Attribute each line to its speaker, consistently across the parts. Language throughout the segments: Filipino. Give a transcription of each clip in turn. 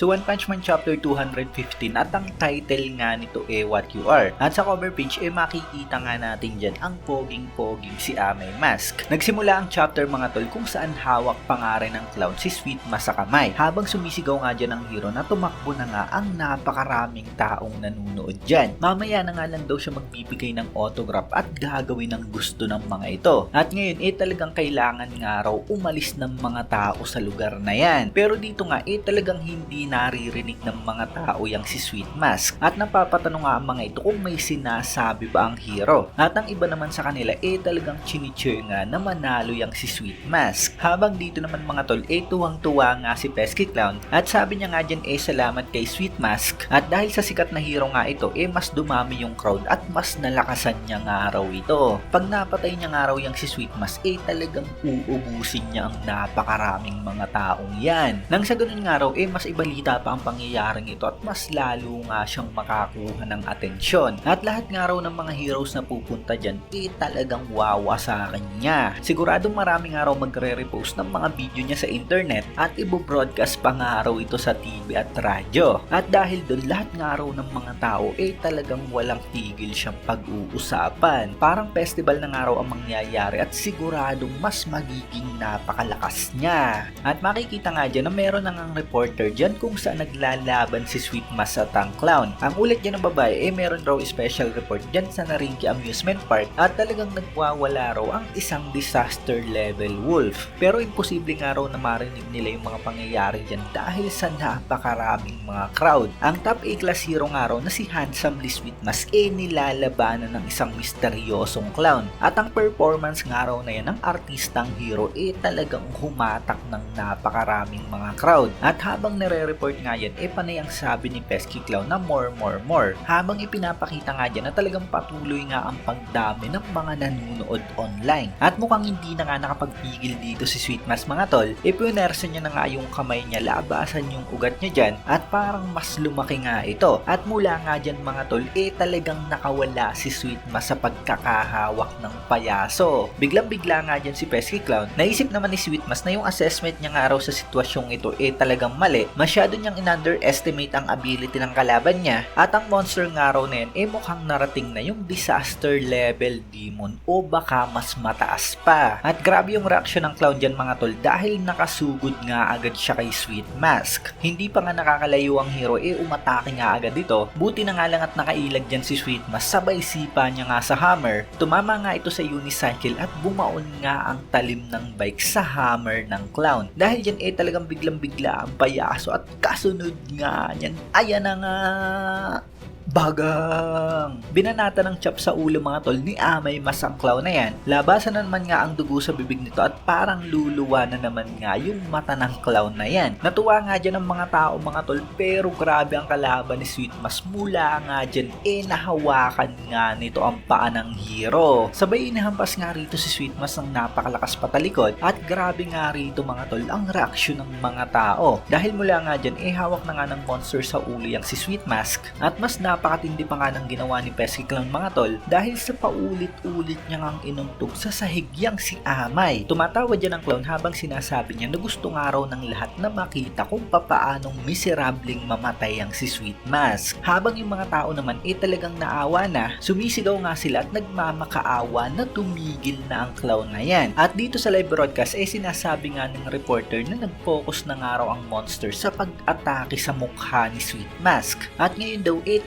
Speaker 1: So One Punch Man Chapter 215 at ang title nga nito eh What You Are. At sa cover page eh makikita nga natin dyan ang poging-poging si Amay Mask. Nagsimula ang chapter mga tol kung saan hawak pangalan ng clown si Sweet Mas sa kamay. Habang sumisigaw nga dyan ang hero na tumakbo na nga ang napakaraming taong nanunood dyan. Mamaya na nga lang daw siya magbibigay ng autograph at gagawin ng gusto ng mga ito. At ngayon eh talagang kailangan nga raw umalis ng mga tao sa lugar na yan. Pero dito nga eh talagang hindi naririnig ng mga tao yung si Sweet Mask. At napapatanong nga ang mga ito kung may sinasabi ba ang hero. At ang iba naman sa kanila eh talagang chinicheer nga na manalo yung si Sweet Mask. Habang dito naman mga tol eh tuwang-tuwa nga si Pesky Clown at sabi niya nga dyan eh salamat kay Sweet Mask. At dahil sa sikat na hero nga ito eh mas dumami yung crowd at mas nalakasan niya nga raw ito. Pag napatay niya nga raw yung si Sweet Mask eh talagang uubusin niya ang napakaraming mga taong yan. Nang sa ganun nga raw eh mas ibalita pa ang pangyayaring ito at mas lalo nga siyang makakuha ng atensyon. At lahat nga raw ng mga heroes na pupunta dyan eh talagang wawa sa kanya. Siguradong marami nga raw magre-repost ng mga video niya sa internet at ibo-broadcast pa nga raw ito sa TV at radyo. At dahil doon lahat nga raw ng mga tao eh talagang walang tigil siyang pag-uusapan. Parang festival na nga raw ang mangyayari at siguradong mas magiging napakalakas niya. At makikita nga dyan na meron na ngang reporter dyan kung saan naglalaban si Sweet Mas sa Tang Clown. Ang ulit dyan ng babae eh meron raw special report dyan sa Narinki Amusement Park at talagang nagwawala raw ang isang disaster level wolf. Pero imposible nga raw na marinig nila yung mga pangyayari dyan dahil sa napakaraming mga crowd. Ang top A class hero nga raw na si Handsome Lee Sweet Mas eh nilalabanan ng isang misteryosong clown. At ang performance nga raw na yan ng artistang hero eh talagang humatak ng napakaraming mga crowd. At habang nire-report nga yan, eh panay ang sabi ni Pesky Clown na more, more, more. Habang ipinapakita nga dyan na talagang patuloy nga ang pagdami ng mga nanunood online. At mukhang hindi na nga nakapagpigil dito si Sweet Mas mga tol, ipinersa niya na nga yung kamay niya labasan yung ugat niya dyan at parang mas lumaki nga ito. At mula nga dyan mga tol, eh talagang nakawala si Sweet Mas sa pagkakahawak ng payaso. Biglang-bigla nga dyan si Pesky Clown, naisip naman ni Sweet Mas na yung assessment niya nga raw sa sitwasyong ito eh talagang mali. Masyado niyang in-underestimate ang ability ng kalaban niya at ang monster nga raw na yan eh mukhang narating na yung disaster level demon o baka mas mataas pa. At grabe yung reaction ng clown dyan mga tol dahil nakasugod nga agad siya kay Sweet Mask. Hindi pa nga nakakalayo ang hero eh umatake nga agad dito. Buti na nga lang at nakailag dyan si Sweet Mask sabay sipa niya nga sa hammer. Tumama nga ito sa unicycle at bumaon nga ang talim ng bike sa hammer ng clown. Dahil dyan eh talagang biglang bigla ang payaso at kasunod nga niyan. Ayan na nga Bagang! Binanata ng chop sa ulo mga tol ni Amay Masang Clown na yan. Labasan na naman nga ang dugo sa bibig nito at parang luluwa na naman nga yung mata ng clown na yan. Natuwa nga dyan ang mga tao mga tol pero grabe ang kalaban ni Sweet Mas mula nga dyan eh nahawakan nga nito ang paa ng hero. Sabay inahampas nga rito si Sweet Mas ng napakalakas patalikod at grabe nga rito mga tol ang reaksyon ng mga tao. Dahil mula nga dyan eh hawak na nga ng monster sa ulo yung si Sweet Mask at mas napakatindi pa nga ng ginawa ni Pesky Clown mga tol dahil sa paulit-ulit niya ngang inuntog sa sahig yang si Amay. Tumatawa dyan ang clown habang sinasabi niya na gusto nga raw ng lahat na makita kung papaanong miserabling mamatay ang si Sweet Mask. Habang yung mga tao naman eh talagang naawa na, sumisigaw nga sila at nagmamakaawa na tumigil na ang clown na yan. At dito sa live broadcast eh sinasabi nga ng reporter na nag-focus na nga raw ang monster sa pag-atake sa mukha ni Sweet Mask. At ngayon daw eh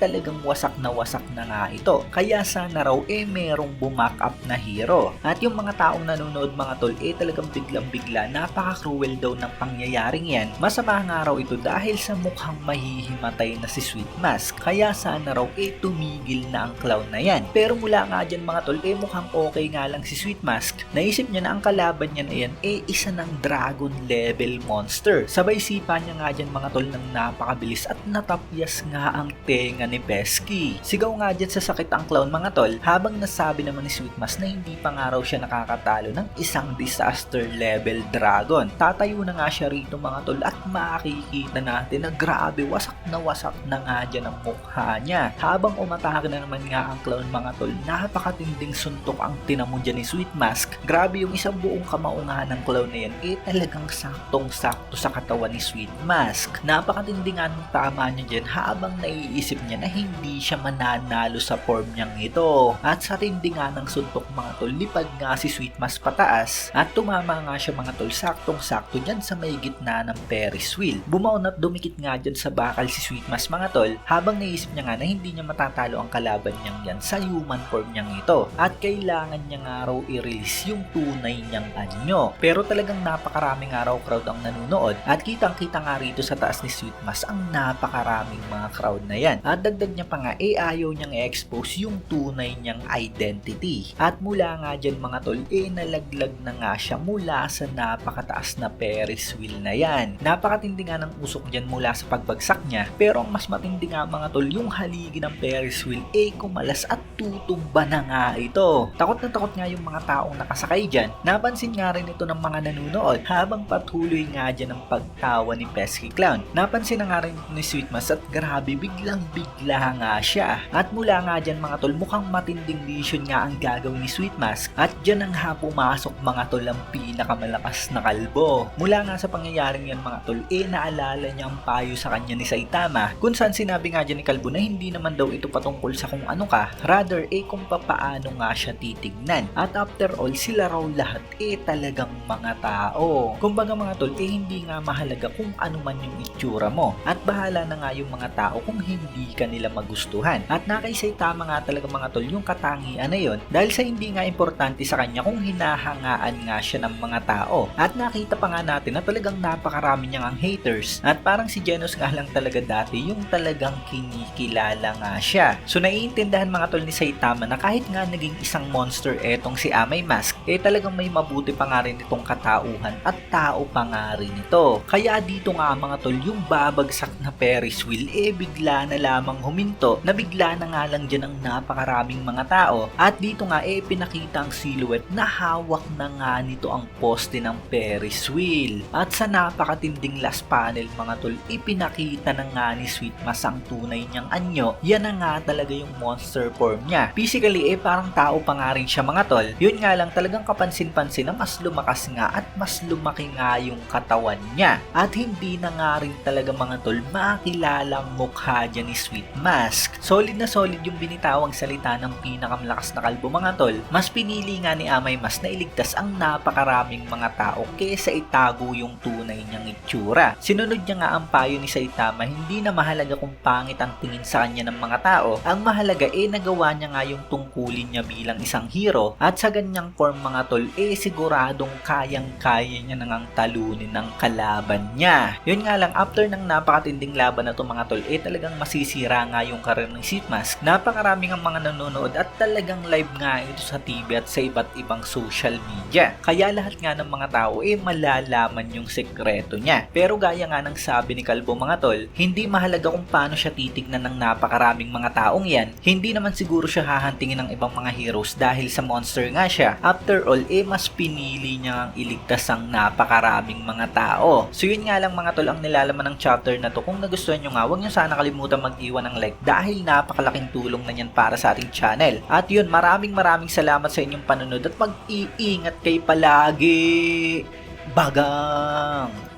Speaker 1: wasak na wasak na nga ito. Kaya sana raw eh merong bumak up na hero. At yung mga taong nanonood mga tol eh talagang biglang bigla napaka-cruel daw ng pangyayaring yan. Masama nga raw ito dahil sa mukhang mahihimatay na si Sweet Mask. Kaya sana raw eh tumigil na ang clown na yan. Pero mula nga dyan mga tol eh mukhang okay nga lang si Sweet Mask. Naisip niya na ang kalaban niya na yan eh isa ng dragon level monster. Sabay sipa niya nga dyan mga tol ng napakabilis at natapyas nga ang tenga ni Pesky. Sigaw nga dyan sa sakit ang clown mga tol habang nasabi naman ni Sweetmas na hindi pa nga raw siya nakakatalo ng isang disaster level dragon. Tatayo na nga siya rito mga tol at makikita natin na grabe wasak na wasak na nga dyan ang mukha niya. Habang umatake na naman nga ang clown mga tol, napakatinding suntok ang tinamo dyan ni Sweet Mask. Grabe yung isang buong kamaungahan ng clown na yan, eh talagang saktong-sakto sa katawan ni Sweet Mask. Napakatindi nga ng tama niya dyan habang naiisip niya na hindi siya mananalo sa form niyang ito. At sa tindi nga ng suntok mga tol, lipad nga si Sweet Mask pataas at tumama nga siya mga tol saktong-sakto dyan sa may gitna ng Ferris wheel. Bumaon at dumikit nga dyan sa bakal si Sweet Mask mga tol habang naisip niya nga na hindi niya matatalo ang kalaban niyang yan sa human form niyang ito at kailangan niya nga raw i-release yung tunay niyang anyo. Pero talagang napakaraming araw crowd ang nanonood at kitang kita nga rito sa taas ni Sweet Mask ang napakaraming mga crowd na yan. At niya pa nga eh ayaw niyang i-expose yung tunay niyang identity. At mula nga dyan mga tol eh nalaglag na nga siya mula sa napakataas na Ferris wheel na yan. Napakatindi nga ng usok dyan mula sa pagbagsak niya pero ang mas matindi nga mga tol yung haligi ng Ferris wheel eh kumalas at tutumba na nga ito. Takot na takot nga yung mga taong nakasakay dyan. Napansin nga rin ito ng mga nanonood habang patuloy nga dyan ang pagtawa ni Pesky Clown. Napansin na nga rin ni Sweetmas at grabe biglang bigla nga siya. At mula nga dyan mga tol mukhang matinding vision nga ang gagawin ni Sweetmas at dyan ang ha pumasok mga tol ang pinakamalakas na kalbo. Mula nga sa pangyayaring yan mga tol eh naalala niya ang payo sa kanya ni Saitama kung saan sinabi nga dyan ni Kalbo na hindi naman daw ito patungkol sa kung ano ka rather eh kung papaano nga siya titignan. At after all sila raw lahat eh talagang mga tao. Kumbaga mga tol eh hindi nga mahalaga kung ano man yung itsura mo at bahala na nga yung mga tao kung hindi ka nila magustuhan. At nakaisay tama nga talaga mga tol yung katangian na yon dahil sa hindi nga importante sa kanya kung hinahangaan nga siya ng mga tao. At nakita pa nga natin na talagang napakarami niyang ang haters at parang si Genos nga lang talaga dati yung talagang kinikilala nga siya. So naiintindihan mga tol ni Saitama na kahit nga naging isang monster etong si Amay Mask, eh talagang may mabuti pa nga rin itong katauhan at tao pa nga rin ito. Kaya dito nga mga tol, yung babagsak na Ferris wheel, eh bigla na lamang huminto na bigla na nga lang dyan ang napakaraming mga tao. At dito nga eh pinakita ang silhouette na hawak na nga nito ang poste ng Ferris wheel. At sa napakatinding last panel mga tol, ipinakita na nga ni Sweet Mas ang tunay niyang anyo. Yan na nga talaga yung monster form niya. Physically eh parang tao pa nga rin siya mga tol. Yun nga lang talagang kapansin-pansin na mas lumakas nga at mas lumaki nga yung katawan niya. At hindi na nga rin talaga mga tol makilalang mukha dyan ni Sweet Mask. Solid na solid yung binitawang salita ng pinakamalakas na kalbo mga tol. Mas pinili nga ni Amay Mas na iligtas ang napakaraming mga tao kesa itago yung tunay niyang itsura. Sinunod niya nga ang payo ni Saitama hindi na mahalaga kung pangit ang tingin sa kanya ng mga tao. Ang mahalaga eh nagawa niya nga yung tungkulin niya bilang isang hero at sa ganyang form mga tol eh siguradong kayang-kaya niya nang talunin ng kalaban niya. Yun nga lang after ng napakatinding laban na to mga tol eh talagang masisira nga yung karir ng Sitmask. Napakaraming ang mga nanonood at talagang live nga ito sa TV at sa iba't ibang social media. Kaya lahat nga ng mga tao eh malalaman yung sekreto niya. Pero gaya nga ng sabi ni Kalbo mga tol, hindi mahalaga kung paano siya titignan ng napakaraming mga taong yan. Hindi naman siguro siya hahantingin ng ibang mga heroes dahil sa monster nga siya. After all, eh mas pinili niya ang iligtas ang napakaraming mga tao. So yun nga lang mga tol ang nilalaman ng chapter na to. Kung nagustuhan nyo nga, huwag nyo sana kalimutan mag-iwan ng like dahil napakalaking tulong na yan para sa ating channel. At yun, maraming maraming salamat sa inyong panunod at mag-iingat kay palagi. Bagang!